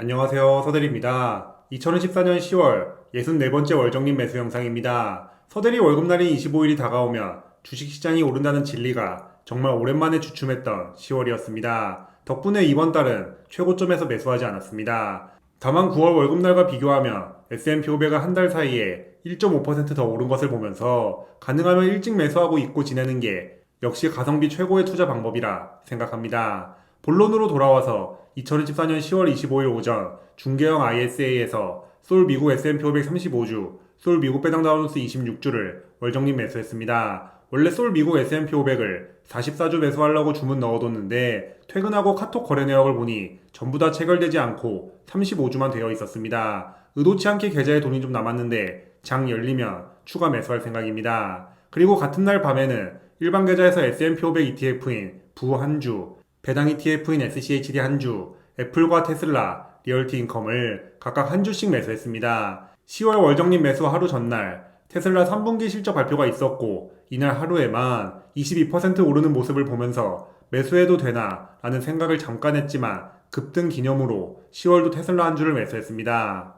안녕하세요. 서대리입니다. 2014년 10월 64번째 월정립 매수 영상입니다. 서대리 월급날인 25일이 다가오면 주식시장이 오른다는 진리가 정말 오랜만에 주춤했던 10월이었습니다. 덕분에 이번 달은 최고점에서 매수하지 않았습니다. 다만 9월 월급날과 비교하면 S&P 500가 한 달 사이에 1.5%더 오른 것을 보면서 가능하면 일찍 매수하고 있고 지내는 게 역시 가성비 최고의 투자 방법이라 생각합니다. 본론으로 돌아와서 2014년 10월 25일 오전 중계형 ISA에서 솔 미국 S&P 500 35주, 솔 미국 배당 다운로스 26주를 월정립 매수했습니다. 원래 솔 미국 S&P 500을 44주 매수하려고 주문 넣어뒀는데 퇴근하고 카톡 거래 내역을 보니 전부 다 체결되지 않고 35주만 되어 있었습니다. 의도치 않게 계좌에 돈이 좀 남았는데 장 열리면 추가 매수할 생각입니다. 그리고 같은 날 밤에는 일반 계좌에서 S&P 500 ETF인 부 한주, 배당 ETF인 SCHD 한 주, 애플과 테슬라, 리얼티 인컴을 각각 한 주씩 매수했습니다. 10월 월정립 매수 하루 전날 테슬라 3분기 실적 발표가 있었고 이날 하루에만 22% 오르는 모습을 보면서 매수해도 되나 라는 생각을 잠깐 했지만 급등 기념으로 10월도 테슬라 한 주를 매수했습니다.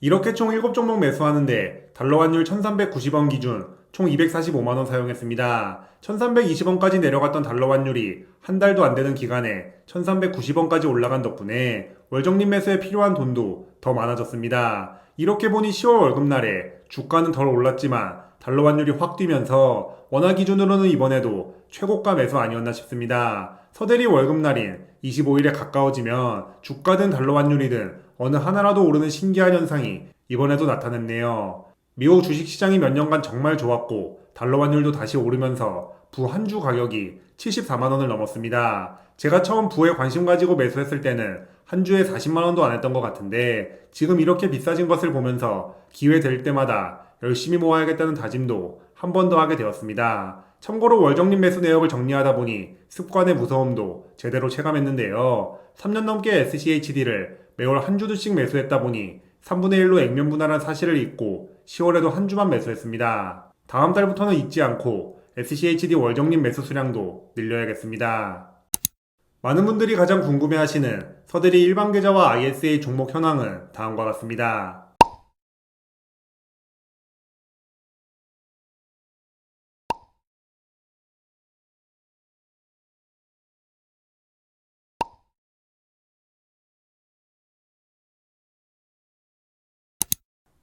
이렇게 총 7종목 매수하는데 달러 환율 1390원 기준 총 245만원 사용했습니다. 1320원까지 내려갔던 달러 환율이 한 달도 안 되는 기간에 1390원까지 올라간 덕분에 월정립 매수에 필요한 돈도 더 많아졌습니다. 이렇게 보니 10월 월급날에 주가는 덜 올랐지만 달러 환율이 확 뛰면서 원화 기준으로는 이번에도 최고가 매수 아니었나 싶습니다. 서대리 월급날인 25일에 가까워지면 주가든 달러 환율이든 어느 하나라도 오르는 신기한 현상이 이번에도 나타났네요. 미국 주식시장이 몇 년간 정말 좋았고 달러 환율도 다시 오르면서 부 한 주 가격이 74만 원을 넘었습니다. 제가 처음 부에 관심 가지고 매수했을 때는 한 주에 40만 원도 안 했던 것 같은데 지금 이렇게 비싸진 것을 보면서 기회 될 때마다 열심히 모아야겠다는 다짐도 한 번 더 하게 되었습니다. 참고로 월정립 매수 내역을 정리하다 보니 습관의 무서움도 제대로 체감했는데요. 3년 넘게 SCHD를 매월 한 주씩 매수했다 보니 3분의 1로 액면 분할한 사실을 잊고 10월에도 한 주만 매수했습니다. 다음 달부터는 잊지 않고 SCHD 월정립 매수 수량도 늘려야겠습니다. 많은 분들이 가장 궁금해하시는 서대리 일반 계좌와 ISA 종목 현황은 다음과 같습니다.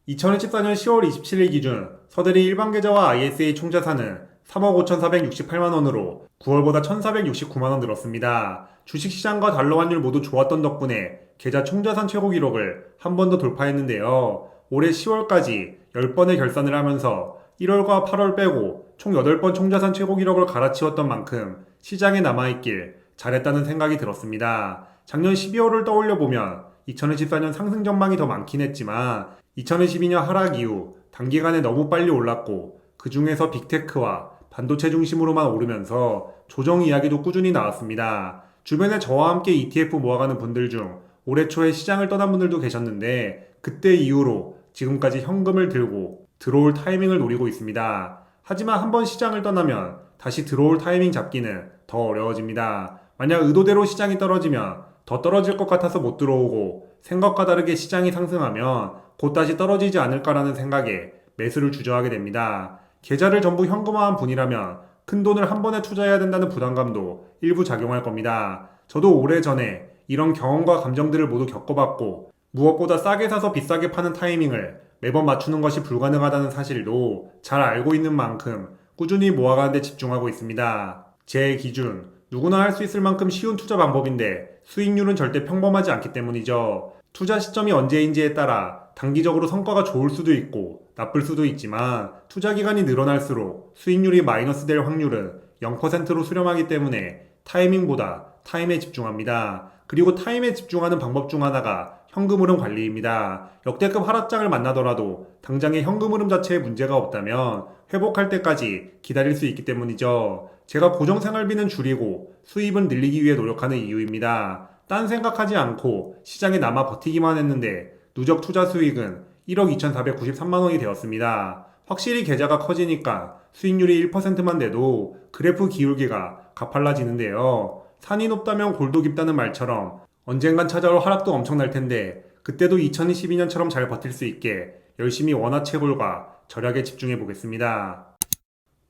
(2014년 10월 27일) 기준 서대리 일반 계좌와 ISA 총 자산은 3억 5,468만 원으로 9월보다 1,469만 원 늘었습니다. 주식시장과 달러 환율 모두 좋았던 덕분에 계좌 총자산 최고 기록을 한 번 더 돌파했는데요. 올해 10월까지 10번의 결산을 하면서 1월과 8월 빼고 총 8번 총자산 최고 기록을 갈아치웠던 만큼 시장에 남아있길 잘했다는 생각이 들었습니다. 작년 12월을 떠올려 보면 2014년 상승 전망이 더 많긴 했지만 2012년 하락 이후 단기간에 너무 빨리 올랐고 그 중에서 빅테크와 반도체 중심으로만 오르면서 조정 이야기도 꾸준히 나왔습니다. 주변에 저와 함께 ETF 모아가는 분들 중 올해 초에 시장을 떠난 분들도 계셨는데 그때 이후로 지금까지 현금을 들고 들어올 타이밍을 노리고 있습니다. 하지만 한번 시장을 떠나면 다시 들어올 타이밍 잡기는 더 어려워집니다. 만약 의도대로 시장이 떨어지면 더 떨어질 것 같아서 못 들어오고 생각과 다르게 시장이 상승하면 곧 다시 떨어지지 않을까라는 생각에 매수를 주저하게 됩니다. 계좌를 전부 현금화한 분이라면 큰 돈을 한 번에 투자해야 된다는 부담감도 일부 작용할 겁니다. 저도 오래전에 이런 경험과 감정들을 모두 겪어봤고 무엇보다 싸게 사서 비싸게 파는 타이밍을 매번 맞추는 것이 불가능하다는 사실도 잘 알고 있는 만큼 꾸준히 모아가는 데 집중하고 있습니다. 제 기준, 누구나 할 수 있을 만큼 쉬운 투자 방법인데 수익률은 절대 평범하지 않기 때문이죠. 투자 시점이 언제인지에 따라 단기적으로 성과가 좋을 수도 있고 나쁠 수도 있지만 투자 기간이 늘어날수록 수익률이 마이너스 될 확률은 0%로 수렴하기 때문에 타이밍보다 타임에 집중합니다. 그리고 타임에 집중하는 방법 중 하나가 현금 흐름 관리입니다. 역대급 하락장을 만나더라도 당장의 현금 흐름 자체에 문제가 없다면 회복할 때까지 기다릴 수 있기 때문이죠. 제가 고정 생활비는 줄이고 수입은 늘리기 위해 노력하는 이유입니다. 딴 생각하지 않고 시장에 남아 버티기만 했는데 누적 투자 수익은 1억 2,493만 원이 되었습니다. 확실히 계좌가 커지니까 수익률이 1%만 돼도 그래프 기울기가 가팔라지는데요. 산이 높다면 골도 깊다는 말처럼 언젠간 찾아올 하락도 엄청날 텐데 그때도 2022년처럼 잘 버틸 수 있게 열심히 원화 채굴과 절약에 집중해 보겠습니다.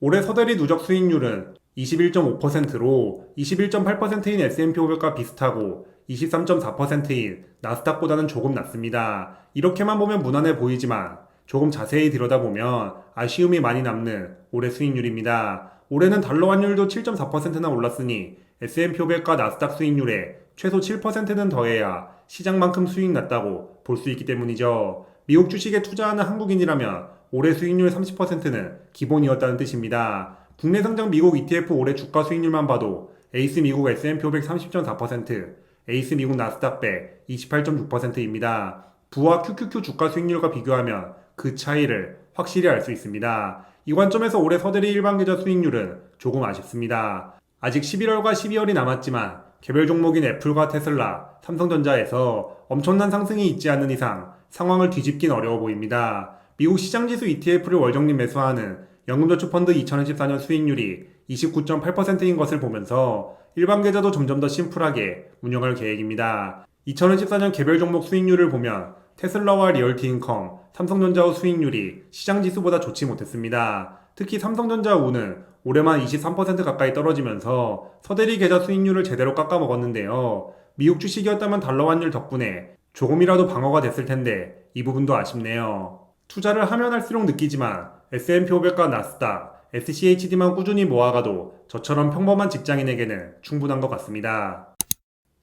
올해 서대리 누적 수익률은 21.5%로 21.8%인 S&P 500과 비슷하고 23.4%인 나스닥보다는 조금 낮습니다. 이렇게만 보면 무난해 보이지만 조금 자세히 들여다보면 아쉬움이 많이 남는 올해 수익률입니다. 올해는 달러 환율도 7.4%나 올랐으니 S&P 500과 나스닥 수익률에 최소 7%는 더해야 시장만큼 수익 났다고 볼 수 있기 때문이죠. 미국 주식에 투자하는 한국인이라면 올해 수익률 30%는 기본이었다는 뜻입니다. 국내 상장 미국 ETF 올해 주가 수익률만 봐도 에이스 미국 S&P 500 30.4%, 에이스 미국 나스닥 100 28.6%입니다. 부와 QQQ 주가 수익률과 비교하면 그 차이를 확실히 알 수 있습니다. 이 관점에서 올해 서대리 일반 계좌 수익률은 조금 아쉽습니다. 아직 11월과 12월이 남았지만 개별 종목인 애플과 테슬라, 삼성전자에서 엄청난 상승이 있지 않는 이상 상황을 뒤집긴 어려워 보입니다. 미국 시장지수 ETF를 월정립 매수하는 연금저축펀드 2024년 수익률이 29.8%인 것을 보면서 일반 계좌도 점점 더 심플하게 운영할 계획입니다. 2014년 개별 종목 수익률을 보면 테슬라와 리얼티 인컴, 삼성전자의 수익률이 시장 지수보다 좋지 못했습니다. 특히 삼성전자 우는 올해만 23% 가까이 떨어지면서 서대리 계좌 수익률을 제대로 깎아 먹었는데요. 미국 주식이었다면 달러 환율 덕분에 조금이라도 방어가 됐을 텐데 이 부분도 아쉽네요. 투자를 하면 할수록 느끼지만 S&P 500과 나스닥, SCHD만 꾸준히 모아가도 저처럼 평범한 직장인에게는 충분한 것 같습니다.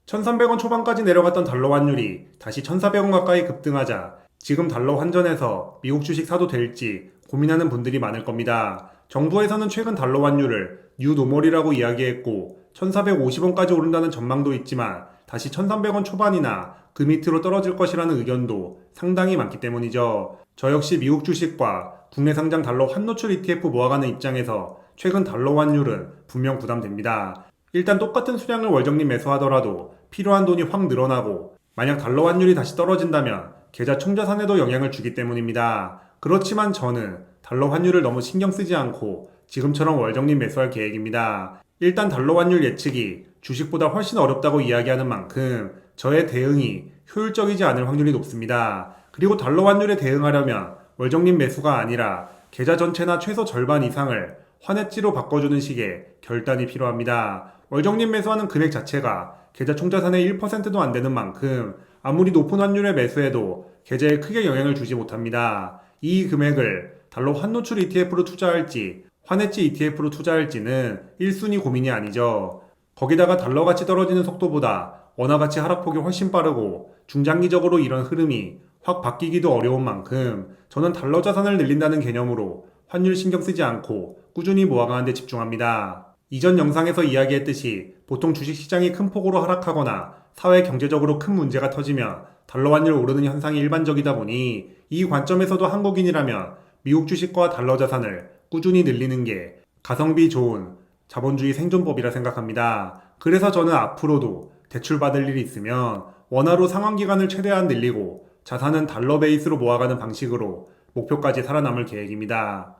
1300원 초반까지 내려갔던 달러 환율이 다시 1400원 가까이 급등하자 지금 달러 환전해서 미국 주식 사도 될지 고민하는 분들이 많을 겁니다. 정부에서는 최근 달러 환율을 뉴노멀이라고 이야기했고 1450원까지 오른다는 전망도 있지만 다시 1300원 초반이나 그 밑으로 떨어질 것이라는 의견도 상당히 많기 때문이죠. 저 역시 미국 주식과 국내 상장 달러 환노출 ETF 모아가는 입장에서 최근 달러 환율은 분명 부담됩니다. 일단 똑같은 수량을 월정리 매수하더라도 필요한 돈이 확 늘어나고 만약 달러 환율이 다시 떨어진다면 계좌 총자산에도 영향을 주기 때문입니다. 그렇지만 저는 달러 환율을 너무 신경 쓰지 않고 지금처럼 월정리 매수할 계획입니다. 일단 달러 환율 예측이 주식보다 훨씬 어렵다고 이야기하는 만큼 저의 대응이 효율적이지 않을 확률이 높습니다. 그리고 달러 환율에 대응하려면 월정리 매수가 아니라 계좌 전체나 최소 절반 이상을 환해지로 바꿔주는 식의 결단이 필요합니다. 월정리 매수하는 금액 자체가 계좌 총자산의 1%도 안 되는 만큼 아무리 높은 환율에 매수해도 계좌에 크게 영향을 주지 못합니다. 이 금액을 달러 환노출 ETF로 투자할지 환해지 ETF로 투자할지는 1순위 고민이 아니죠. 거기다가 달러 가치 떨어지는 속도보다 원화 가치 하락폭이 훨씬 빠르고 중장기적으로 이런 흐름이 확 바뀌기도 어려운 만큼 저는 달러 자산을 늘린다는 개념으로 환율 신경 쓰지 않고 꾸준히 모아가는 데 집중합니다. 이전 영상에서 이야기했듯이 보통 주식시장이 큰 폭으로 하락하거나 사회 경제적으로 큰 문제가 터지면 달러 환율 오르는 현상이 일반적이다 보니 이 관점에서도 한국인이라면 미국 주식과 달러 자산을 꾸준히 늘리는 게 가성비 좋은 자본주의 생존법이라 생각합니다. 그래서 저는 앞으로도 대출받을 일이 있으면 원화로 상환 기간을 최대한 늘리고 자산은 달러 베이스로 모아가는 방식으로 목표까지 살아남을 계획입니다.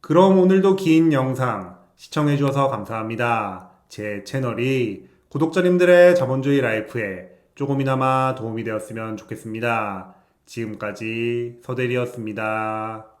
그럼 오늘도 긴 영상 시청해주셔서 감사합니다. 제 채널이 구독자님들의 자본주의 라이프에 조금이나마 도움이 되었으면 좋겠습니다. 지금까지 서대리였습니다.